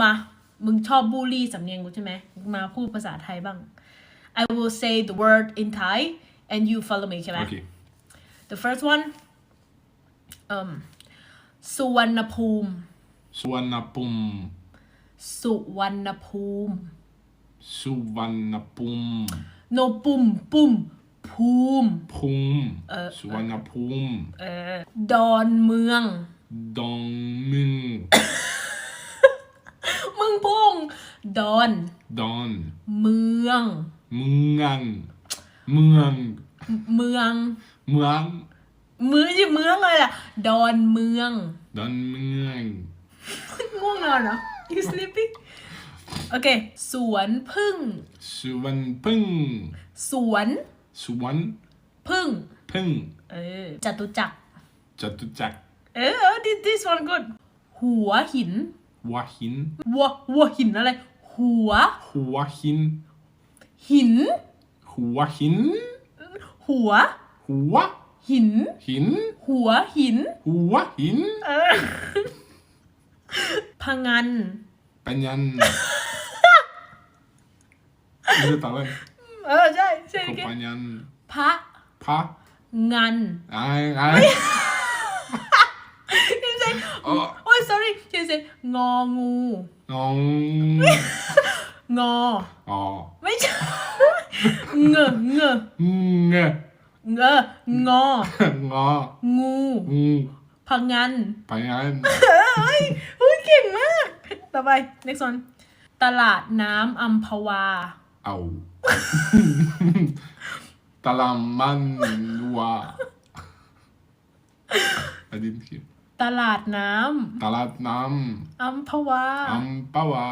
มา มึงชอบบูลลี่สำเนียงกูใช่ไหมมาพูดภาษาไทยบ้าง I will say the word in Thai and you follow me ใช่ไหม Okay. The first one um สุวรรณภูมิ Suvarnapum. สุวรรณภูมิ Suvarnapum. no ปุ่มปุ่มภูมิ Pum. Suvarnapum. เออดอนเมือง Dongmung. มึง พงดอน Don. เมือง Mungang. Muang. เมือง Muang. มือยี่เมืองเลยล่ะ ดอนเมือง Don Muang. ง่วงนอนเหรอ you sleepy โอเค สวนพึ่ง Suvanpung. สวน Suvan พึ่ง Pung. เออจตุจักร Jatujak. เออ this this one good หัวหิน Wahin. วัววัวหินอะไร หัว Huahin. หิน Huahin. หัว Hua. หิน Hin. หัวหิน Huahin. เออพังงัน Panyan. Itu tahu เออใช่ใช่ kan? แก Kepanyan. พระ Pa. งัน Ai ai. ไม่ใช่ Oh. โอ้ย sorry ไม่ ใช่งองู Ngong. งอ Oh. ไม่ใช่ เงอเงอ Nge. เงอ งอ Ngo. งู Ngu. พังงัน Panyan. เฮ้ยเฮ้ยเก่งมาก ต่อไป next one ตลาดน้ำอัมพวา Au. Talaman wa. I didn't hear. ตลาดน้ Talat nam ำอัมพวา ampawa.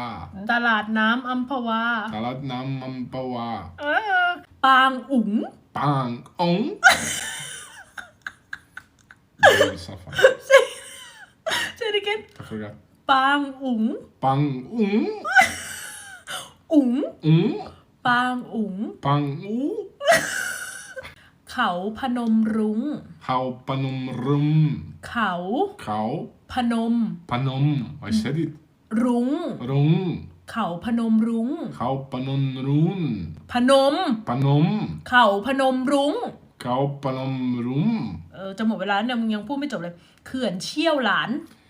ตลาดน้ำอัมพวา Talat nam ampawa. เออ ปางอุ๋ง Bang ong. Very Safa. ใช่ดิเกน I forgot. ปางอุ๋ง Bang ung. อุ๋ง Ung. ปางอุ๋ง Bang u. เขาพนมรุ้ง How panum rum. เขา Cow. พนม Panum. I said it. รุ้ง Rung. เขาพนมรุ้ง How panum run. พนม Panum. เขาพนมรุ้ง Cow panum rum. เออจะหมดเวลาแล้วเนี่ยมึงยังพูดไม่จบเลย เขื่อนเชี่ยวหลานเ